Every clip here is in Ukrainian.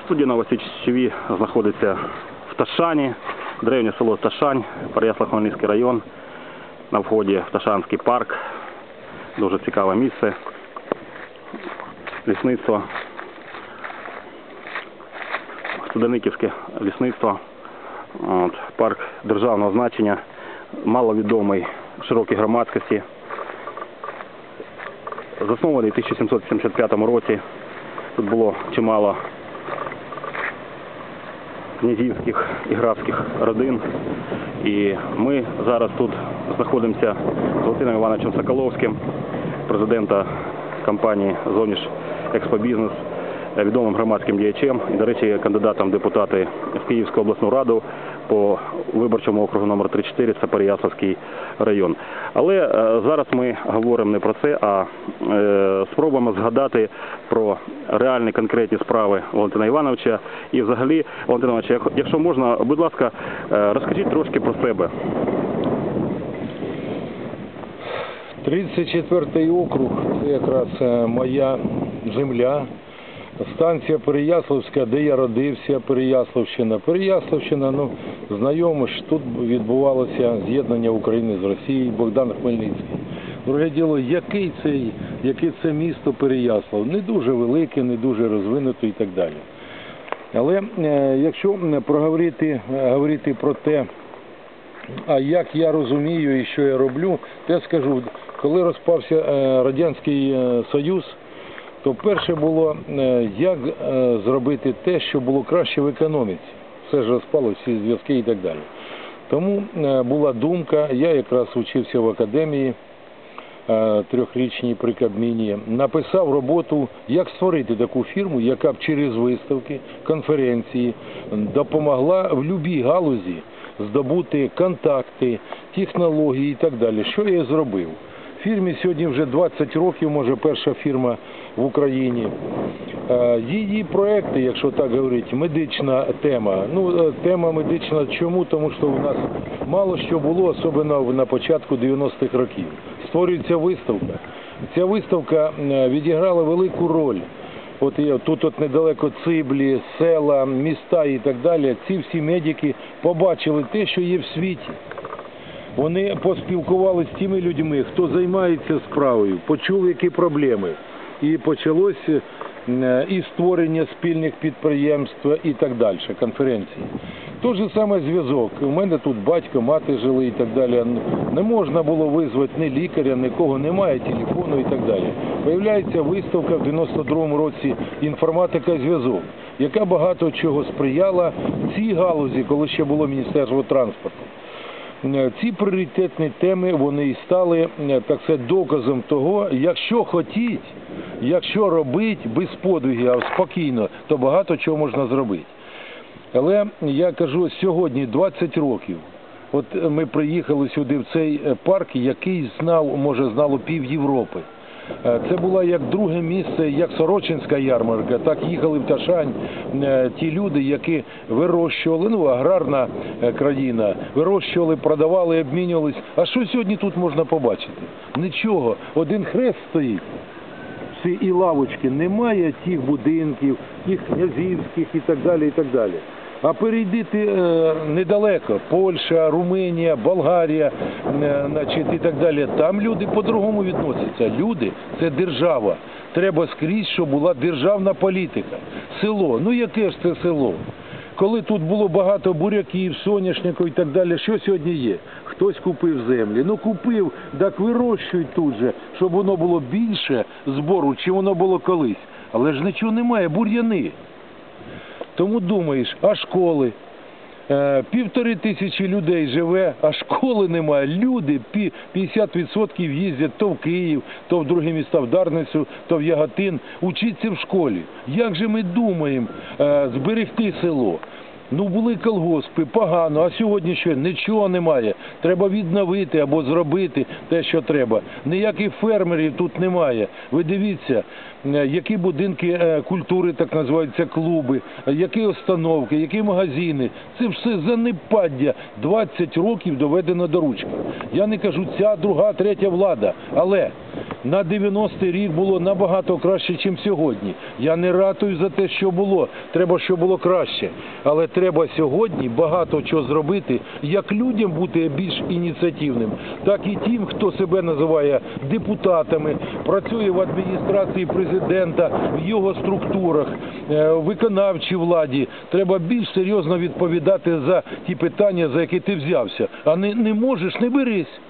Студія Новості Чечеві знаходиться в Ташані, древнє село Ташань, Переяслав-Хмельницький район. На вході в Ташанський парк. Дуже цікаве місце. Лісництво. Студениківське лісництво. От, парк державного значення, маловідомий широкій громадськості. Заснований у 1775 році. Тут було чимало князівських і графських родин. І ми зараз тут знаходимося з Валентином Івановичем Соколовським, президента компанії Зовніш Експобізнес, відомим громадським діячем і, до речі, кандидатом депутати в Київську обласну раду по виборчому округу номер 34 це Переяславський район. Але е, зараз ми говоримо не про це, а е, спробуємо згадати про реальні конкретні справи Валентина Івановича. І взагалі, Валентин Іванович, якщо можна, будь ласка, е, розкажіть трошки про себе. 34-й округ це якраз моя земля. Станція Переяславська, де я родився, Переяславщина. Переяславщина, ну, знайомо ж, тут відбувалося з'єднання України з Росією, Богдан Хмельницький. Друге діло, який це, яке це місто Переяслав? Не дуже велике, не дуже розвинуте і так далі. Але е, якщо проговорити говорити про те, а як я розумію і що я роблю, то я скажу, коли розпався е, Радянський е, Союз, то перше було, е, як е, зробити те, що було краще в економіці. Все ж розпало, всі зв'язки і так далі. Тому е, була думка, я якраз учився в академії трьохрічній при Кабміні, написав роботу, як створити таку фірму, яка б через виставки, конференції допомогла в будь-якій галузі здобути контакти, технології і так далі. Що я зробив? Фірмі сьогодні вже 20 років, може перша фірма в Україні. Е, Її проекти, якщо так говорити, медична тема. Ну, е, тема медична чому? Тому що у нас мало що було, особливо на початку 90-х років. Створюється виставка. Ця виставка е, відіграла велику роль. От є тут от недалеко Циблі, села, міста і так далі. Ці всі медики побачили те, що є в світі. Вони поспілкувалися з тими людьми, хто займається справою, почули, які проблеми. І почалося е, і створення спільних підприємств і так далі, конференції. Той же саме зв'язок. У мене тут батько, мати жили і так далі. Не можна було визвати ні лікаря, нікого, немає телефону і так далі. Появляється виставка в 92-му році інформатика зв'язок, яка багато чого сприяла цій галузі, коли ще було Міністерство транспорту. Е, Ці пріоритетні теми вони і стали е, так сказати, доказом того, якщо хотіть, якщо робити без подвигів, а спокійно, то багато чого можна зробити. Але я кажу, сьогодні 20 років. От ми приїхали сюди в цей е, парк, який знав, може, знало пів Європи. Е, Це була як друге місце, як Сорочинська ярмарка, так їхали в Ташань е, ті люди, які вирощували, ну аграрна е, країна, вирощували, продавали, обмінювались. А що сьогодні тут можна побачити? Нічого. Один хрест стоїть. І лавочки, немає тих будинків, тих князівських і так далі. і так далі. А перейдіть е, недалеко, Польща, Румунія, Болгарія, е, значить, і так далі. Там люди по-другому відносяться. Люди це держава. Треба скрізь, щоб була державна політика. Село. Ну яке ж це село? Коли тут було багато буряків, соняшників і так далі, що сьогодні є? Хтось купив землі. Ну купив, так вирощують тут же, щоб воно було більше збору, чим воно було колись. Але ж нічого немає, бур'яни. Тому думаєш, а школи? Е, Півтори тисячі людей живе, а школи немає. Люди пі- 50% їздять то в Київ, то в другі міста, в Дарницю, то в Яготин. Учиться в школі. Як же ми думаємо е, зберегти село? Ну були колгоспи, погано, а сьогодні що? Нічого немає. Треба відновити або зробити те, що треба. Ніяких фермерів тут немає. Ви дивіться, е, які будинки е, культури, так називаються клуби, які установки, які магазини. Це все занепаддя. 20 років доведено до ручки. Я не кажу, ця друга, третя влада, але на 90-й рік було набагато краще, ніж сьогодні. Я не ратую за те, що було. Треба, щоб було краще. Але треба сьогодні багато чого зробити, як людям бути більш ініціативним, так і тим, хто себе називає депутатами, працює в адміністрації президента, в його структурах, е, виконавчій владі. Треба більш серйозно відповідати за ті питання, за які ти взявся. А не, не можеш, не берись.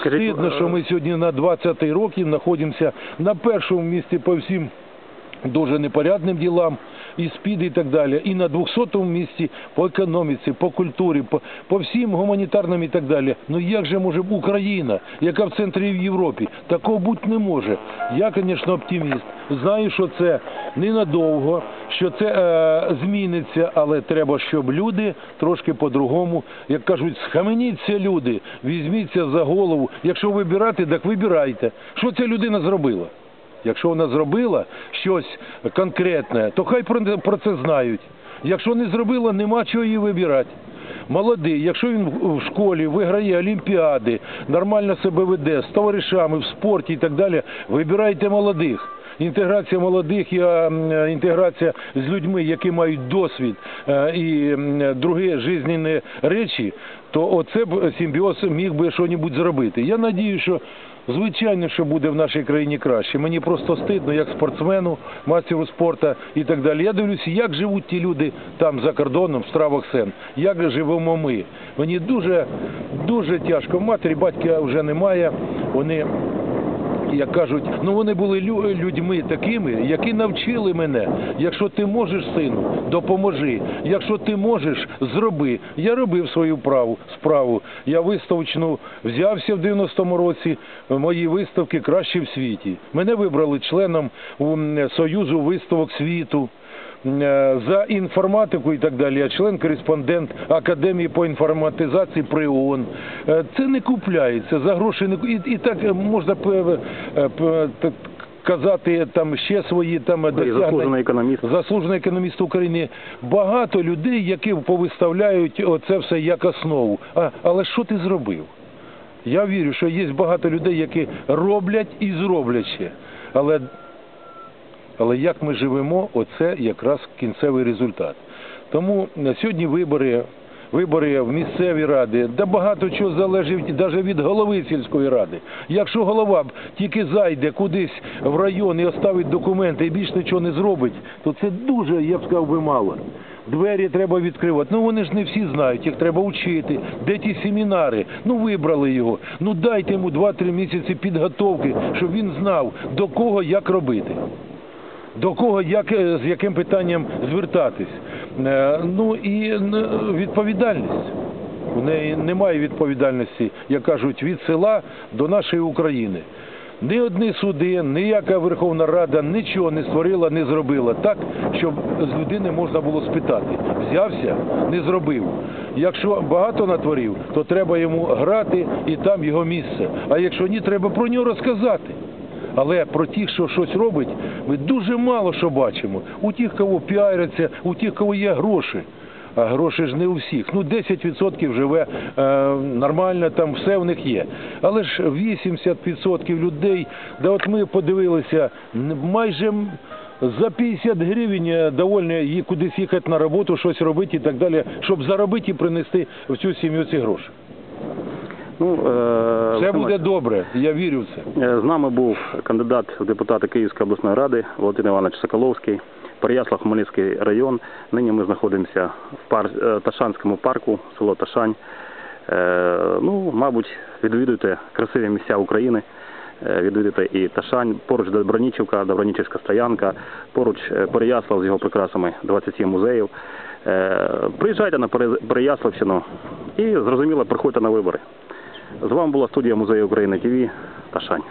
Стидно, що ми сьогодні на 20 років знаходимося на першому місці по всім дуже непорядним ділам, і СПІД і так далі, і на 200-му місці по економіці, по культурі, по, по всім гуманітарним і так далі. Ну як же може Україна, яка в центрі в Європі, такого бути не може. Я, звісно, оптиміст. Знаю, що це ненадовго, що це е, зміниться, але треба, щоб люди трошки по-другому, як кажуть, схаменіться люди, візьміться за голову. Якщо вибирати, так вибирайте. Що ця людина зробила? Якщо вона зробила щось конкретне, то хай про, це знають. Якщо не зробила, нема чого її вибирати. Молодий, якщо він в- школі виграє олімпіади, нормально себе веде з товаришами в спорті і так далі, вибирайте молодих. Інтеграція молодих е, інтеграція з людьми, які мають досвід е, і другі жизненні речі, то оце б симбіоз міг би щось зробити. Я надію, що Звичайно, що буде в нашій країні краще. Мені просто стидно, як спортсмену, мастеру спорту і так далі. Я дивлюся, як живуть ті люди там за кордоном, в стравах сен, як живемо ми. Мені дуже, дуже тяжко. Матері, батька вже немає. Вони як кажуть, ну вони були людьми такими, які навчили мене. Якщо ти можеш, сину, допоможи. Якщо ти можеш, зроби. Я робив свою праву справу. Я виставочну взявся в 90-му році. Мої виставки кращі в світі. Мене вибрали членом Союзу виставок світу. Е, За інформатику і так далі, я член-кореспондент Академії по інформатизації при ООН. Е, Це не купляється, за гроші не і, і так е, можна казати там ще свої там заслужений економіст. Заслужений економіст України. Багато людей, які повиставляють оце все як основу. А, але що ти зробив? Я вірю, що є багато людей, які роблять і зроблять ще. Але але як ми живемо, оце якраз кінцевий результат. Тому на сьогодні вибори, вибори в місцеві ради, да багато чого залежить навіть від голови сільської ради. Якщо голова тільки зайде кудись в район і оставить документи і більш нічого не зробить, то це дуже, я б сказав би, мало. Двері треба відкривати. Ну вони ж не всі знають, їх треба вчити. Де ті семінари? Ну вибрали його. Ну дайте йому 2-3 місяці підготовки, щоб він знав, до кого як робити. До кого як е, з яким питанням звертатись? Е, Ну і відповідальність. У неї немає відповідальності, як кажуть, від села до нашої України. Ні одні суди, ніяка Верховна Рада нічого не створила, не зробила так, щоб з людини можна було спитати. Взявся, не зробив. Якщо багато натворив, то треба йому грати і там його місце. А якщо ні, треба про нього розказати. Але про тих, що щось робить, ми дуже мало що бачимо. У тих, кого піаряться, у тих, кого є гроші. А гроші ж не у всіх. Ну, 10% живе е, нормально, там все в них є. Але ж 80% людей, да от ми подивилися, майже за 50 гривень е, довольні ї- кудись їхати на роботу, щось робити і так далі, щоб заробити і принести в цю сім'ю ці гроші. Ну, е, Все буде добре, я вірю в це. Е, З нами був кандидат в депутати Київської обласної ради Валентин Іванович Соколовський, Переяслав Хмельницький район. Нині ми знаходимося в пар... е, Ташанському парку, село Ташань. Е, Ну, мабуть, відвідуйте красиві місця України. Е, Відвідуйте і Ташань, поруч Добронічівка, Добронічівська стоянка, поруч е, Переяслав з його прикрасами 27 музеїв. Е, Приїжджайте на Пере- Переяславщину і, зрозуміло, приходьте на вибори. З вами була студія Музею України ТВ Ташань.